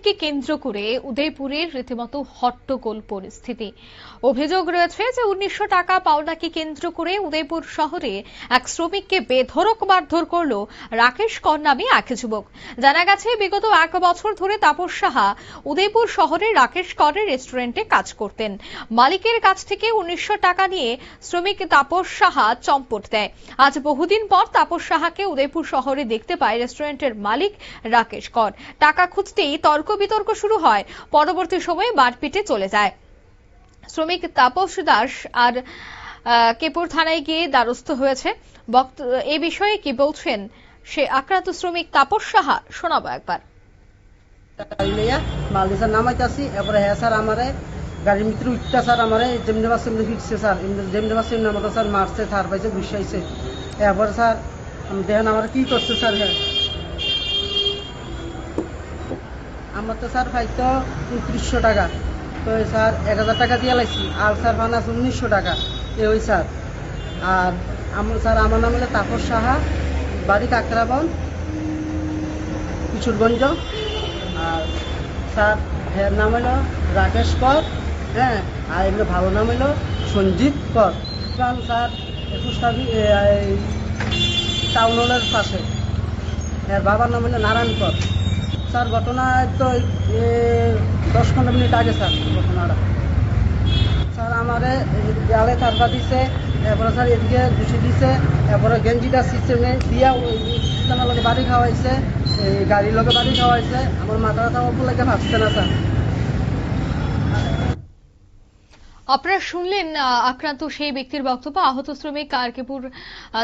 লেনদেনকে কেন্দ্র করে উদয়পুরের রীতিমতো হট্টগোল পরিস্থিতি। অভিযোগ রয়েছে যে উনিশশো টাকা পাওনাকে কেন্দ্র করে উদয়পুর শহরে এক শ্রমিককে বেধড়ক মারধর করল রাকেশ কর নামে এক যুবক। জানা গেছে, বিগত এক বছর ধরে তাপস সাহা উদয়পুর শহরের রাকেশ করের রেস্টুরেন্টে কাজ করতেন। মালিকের কাছ থেকে উনিশশো টাকা নিয়ে শ্রমিক তাপস সাহা চম্পট দেয়। আজ বহুদিন পর তাপস সাহাকে উদয়পুর শহরে দেখতে পায় রেস্টুরেন্টের মালিক রাকেশ কর। টাকা খুঁজতেই তর্ক বিতর্ক শুরু হয়। পরবর্তী সময়ে মারপিটে চলে যায়। শ্রমিক তাপস দাস আর কেপুর থানায় গিয়ে দ্বারস্থ হয়েছে। এ বিষয়ে কি বলছেন সে আক্রান্ত শ্রমিক তাপস সাহা? শোনাবো একবার। গাড়ির ভিতরে উঠতা স্যার আমারে যেমনি বাস সেমনি ফিরছে স্যার যেমনি বাস সেমনি আমাকে স্যার মারছে থার পাইছে, ঘুষাইছে। এরপরে স্যার দেখেন আমার কি করছে স্যার হ্যাঁ আমার তো স্যার পাইতো উনত্রিশশো টাকা। তো স্যার এক হাজার টাকা দিয়ে লাইছি। আর স্যার ফান আছে উনিশশো টাকা। এ ওই স্যার। আর আমার স্যার, আমার নাম হলো তাপস সাহা। বাড়ি কাকরাবন, কিশোরগঞ্জ। আর স্যার এর নাম হলো রাকেশ কর। হ্যাঁ আর এমনি ভালো নাম হলো সঞ্জিত কর। কারণ স্যার একুশ টাউন হলের পাশে। এর বাবার নাম হলো নারায়ণ কর। স্যার, ঘটনা তো দশ পনেরো মিনিট আগে স্যার, ঘটনাটা। স্যার, আমারে দেয়ালে তারপা দিছে, এরপরে স্যার এদিকে ঘুষি দিছে, এরপরে গেঞ্জিটা সিস্টেমে দিয়া সিস্টেমের লগে বাড়ি খাওয়াইছে গাড়ির লগে বাড়ি খাওয়াইছে। আমার মাথা ব্যথা লাগে ভাবছে না, স্যার। আপনারা শুনলেন আক্রান্ত সেই ব্যক্তির বক্তব্য। আহত শ্রমিক কারকেপুর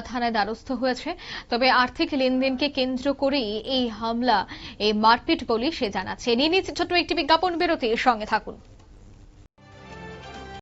থানায় দ্বারস্থ হয়েছে। তবে আর্থিক লেনদেনকে কেন্দ্র করেই এই হামলা, এই মারপিট বলে সে জানাচ্ছে। নিয়ে নিচ্ছে ছোট্ট একটি বিজ্ঞাপন, বিরতির সঙ্গে থাকুন।